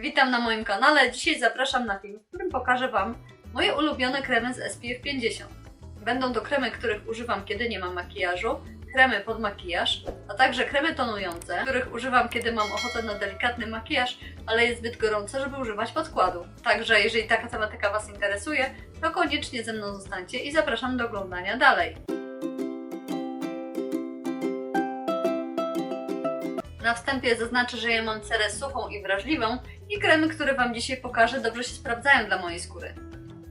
Witam na moim kanale. Dzisiaj zapraszam na film, w którym pokażę Wam moje ulubione kremy z SPF 50. Będą to kremy, których używam, kiedy nie mam makijażu, kremy pod makijaż, a także kremy tonujące, których używam, kiedy mam ochotę na delikatny makijaż, ale jest zbyt gorąco, żeby używać podkładu. Także jeżeli taka tematyka Was interesuje, to koniecznie ze mną zostańcie i zapraszam do oglądania dalej. Na wstępie zaznaczę, że ja mam cerę suchą i wrażliwą i kremy, które Wam dzisiaj pokażę, dobrze się sprawdzają dla mojej skóry.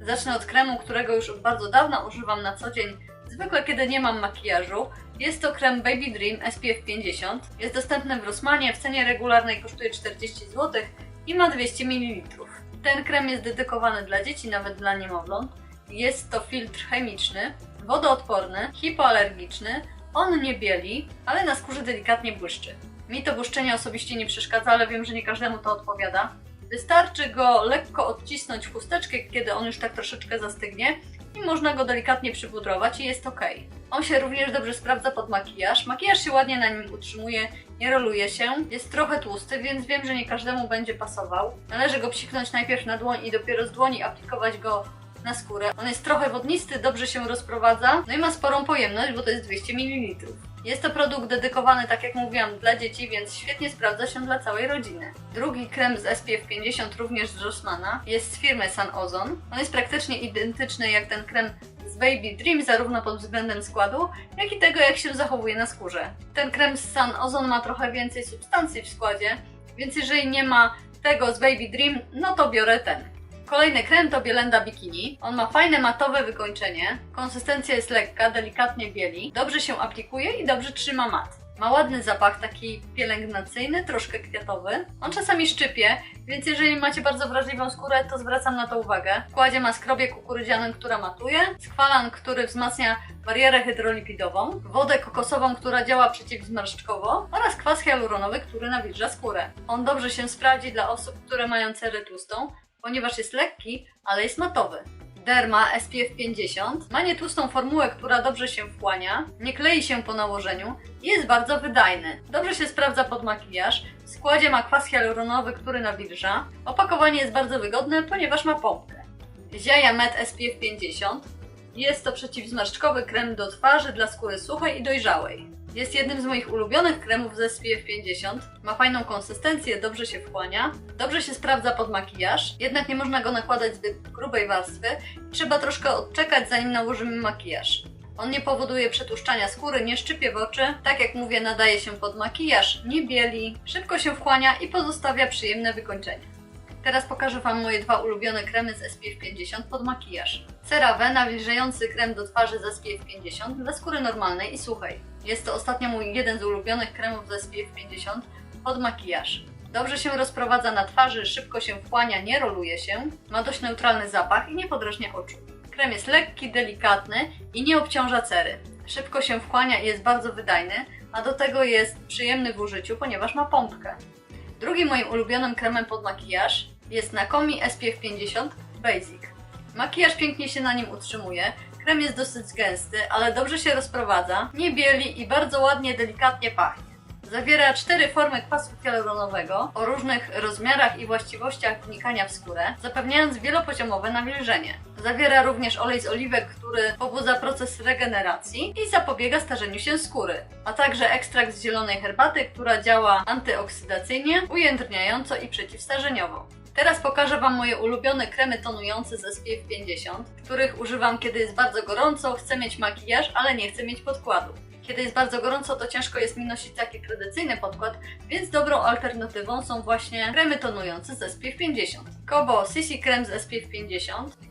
Zacznę od kremu, którego już od bardzo dawna używam na co dzień, zwykle kiedy nie mam makijażu. Jest to krem Baby Dream SPF 50. Jest dostępny w Rossmanie, w cenie regularnej kosztuje 40 zł i ma 200 ml. Ten krem jest dedykowany dla dzieci, nawet dla niemowląt. Jest to filtr chemiczny, wodoodporny, hipoalergiczny. On nie bieli, ale na skórze delikatnie błyszczy. Mi to błyszczenie osobiście nie przeszkadza, ale wiem, że nie każdemu to odpowiada. Wystarczy go lekko odcisnąć w chusteczkę, kiedy on już tak troszeczkę zastygnie i można go delikatnie przypudrować i jest ok. On się również dobrze sprawdza pod makijaż. Makijaż się ładnie na nim utrzymuje, nie roluje się. Jest trochę tłusty, więc wiem, że nie każdemu będzie pasował. Należy go psiknąć najpierw na dłoń i dopiero z dłoni aplikować go na skórę. On jest trochę wodnisty, dobrze się rozprowadza, no i ma sporą pojemność, bo to jest 200 ml. Jest to produkt dedykowany, tak jak mówiłam, dla dzieci, więc świetnie sprawdza się dla całej rodziny. Drugi krem z SPF 50, również z Rossmana, jest z firmy Sun Ozone. On jest praktycznie identyczny jak ten krem z Baby Dream, zarówno pod względem składu, jak i tego, jak się zachowuje na skórze. Ten krem z Sun Ozone ma trochę więcej substancji w składzie, więc jeżeli nie ma tego z Baby Dream, no to biorę ten. Kolejny krem to Bielenda Bikini. On ma fajne matowe wykończenie, konsystencja jest lekka, delikatnie bieli, dobrze się aplikuje i dobrze trzyma mat. Ma ładny zapach, taki pielęgnacyjny, troszkę kwiatowy. On czasami szczypie, więc jeżeli macie bardzo wrażliwą skórę, to zwracam na to uwagę. W składzie ma skrobię kukurydzianą, która matuje, skwalan, który wzmacnia barierę hydrolipidową, wodę kokosową, która działa przeciwzmarszczkowo oraz kwas hialuronowy, który nawilża skórę. On dobrze się sprawdzi dla osób, które mają cerę tłustą, ponieważ jest lekki, ale jest matowy. Derma SPF 50 ma nietłustą formułę, która dobrze się wchłania, nie klei się po nałożeniu i jest bardzo wydajny. Dobrze się sprawdza pod makijaż, w składzie ma kwas hialuronowy, który nawilża. Opakowanie jest bardzo wygodne, ponieważ ma pompkę. Ziaja Med SPF 50 jest to przeciwzmarszczkowy krem do twarzy dla skóry suchej i dojrzałej. Jest jednym z moich ulubionych kremów z SPF 50. Ma fajną konsystencję, dobrze się wchłania, dobrze się sprawdza pod makijaż, jednak nie można go nakładać zbyt grubej warstwy. Trzeba troszkę odczekać, zanim nałożymy makijaż. On nie powoduje przetłuszczania skóry, nie szczypie w oczy. Tak jak mówię, nadaje się pod makijaż, nie bieli, szybko się wchłania i pozostawia przyjemne wykończenie. Teraz pokażę Wam moje dwa ulubione kremy z SPF 50 pod makijaż. CeraVe nawilżający krem do twarzy z SPF 50 dla skóry normalnej i suchej. Jest to ostatnio mój jeden z ulubionych kremów z SPF 50 pod makijaż. Dobrze się rozprowadza na twarzy, szybko się wchłania, nie roluje się, ma dość neutralny zapach i nie podrażnia oczu. Krem jest lekki, delikatny i nie obciąża cery. Szybko się wchłania i jest bardzo wydajny, a do tego jest przyjemny w użyciu, ponieważ ma pompkę. Drugim moim ulubionym kremem pod makijaż jest Nakomi SPF 50 Basic. Makijaż pięknie się na nim utrzymuje, krem jest dosyć gęsty, ale dobrze się rozprowadza, nie bieli i bardzo ładnie, delikatnie pachnie. Zawiera cztery formy kwasu hialuronowego o różnych rozmiarach i właściwościach wnikania w skórę, zapewniając wielopoziomowe nawilżenie. Zawiera również olej z oliwek, który pobudza proces regeneracji i zapobiega starzeniu się skóry, a także ekstrakt z zielonej herbaty, która działa antyoksydacyjnie, ujędrniająco i przeciwstarzeniowo. Teraz pokażę Wam moje ulubione kremy tonujące z SPF 50, których używam kiedy jest bardzo gorąco, chcę mieć makijaż, ale nie chcę mieć podkładu. Kiedy jest bardzo gorąco, to ciężko jest mi nosić taki tradycyjny podkład, więc dobrą alternatywą są właśnie kremy tonujące z SPF 50. Kobo CC krem z SPF 50.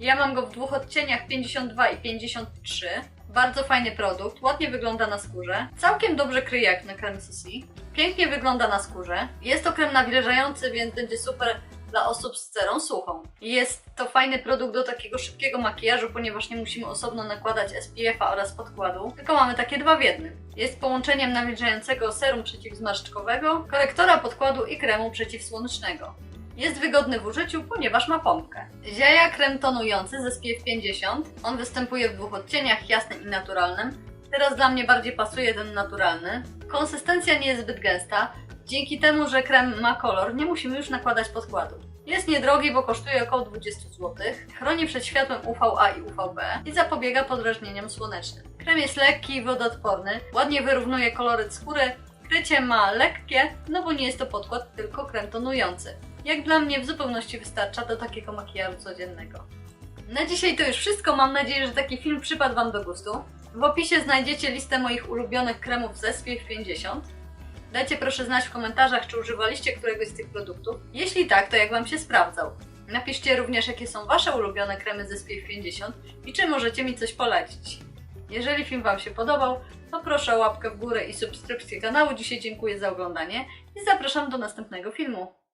Ja mam go w dwóch odcieniach 52 i 53. Bardzo fajny produkt, ładnie wygląda na skórze, całkiem dobrze kryje jak na krem CC. Pięknie wygląda na skórze. Jest to krem nawilżający, więc będzie super dla osób z cerą suchą. Jest to fajny produkt do takiego szybkiego makijażu, ponieważ nie musimy osobno nakładać SPF-a oraz podkładu, tylko mamy takie dwa w jednym. Jest połączeniem nawilżającego serum przeciwzmarszczkowego, korektora podkładu i kremu przeciwsłonecznego. Jest wygodny w użyciu, ponieważ ma pompkę. Ziaja krem tonujący z SPF 50. On występuje w dwóch odcieniach, jasnym i naturalnym. Teraz dla mnie bardziej pasuje ten naturalny. Konsystencja nie jest zbyt gęsta, Dzięki temu, że krem ma kolor, nie musimy już nakładać podkładu. Jest niedrogi, bo kosztuje około 20 zł. Chroni przed światłem UVA i UVB i zapobiega podrażnieniom słonecznym. Krem jest lekki i wodoodporny, ładnie wyrównuje koloryt skóry. Krycie ma lekkie, no bo nie jest to podkład, tylko krem tonujący. Jak dla mnie w zupełności wystarcza do takiego makijażu codziennego. Na dzisiaj to już wszystko. Mam nadzieję, że taki film przypadł Wam do gustu. W opisie znajdziecie listę moich ulubionych kremów ze SPF 50. Dajcie proszę znać w komentarzach, czy używaliście któregoś z tych produktów. Jeśli tak, to jak Wam się sprawdzał. Napiszcie również, jakie są Wasze ulubione kremy ze SPF 50 i czy możecie mi coś polecić. Jeżeli film Wam się podobał, to proszę o łapkę w górę i subskrypcję kanału. Dzisiaj dziękuję za oglądanie i zapraszam do następnego filmu.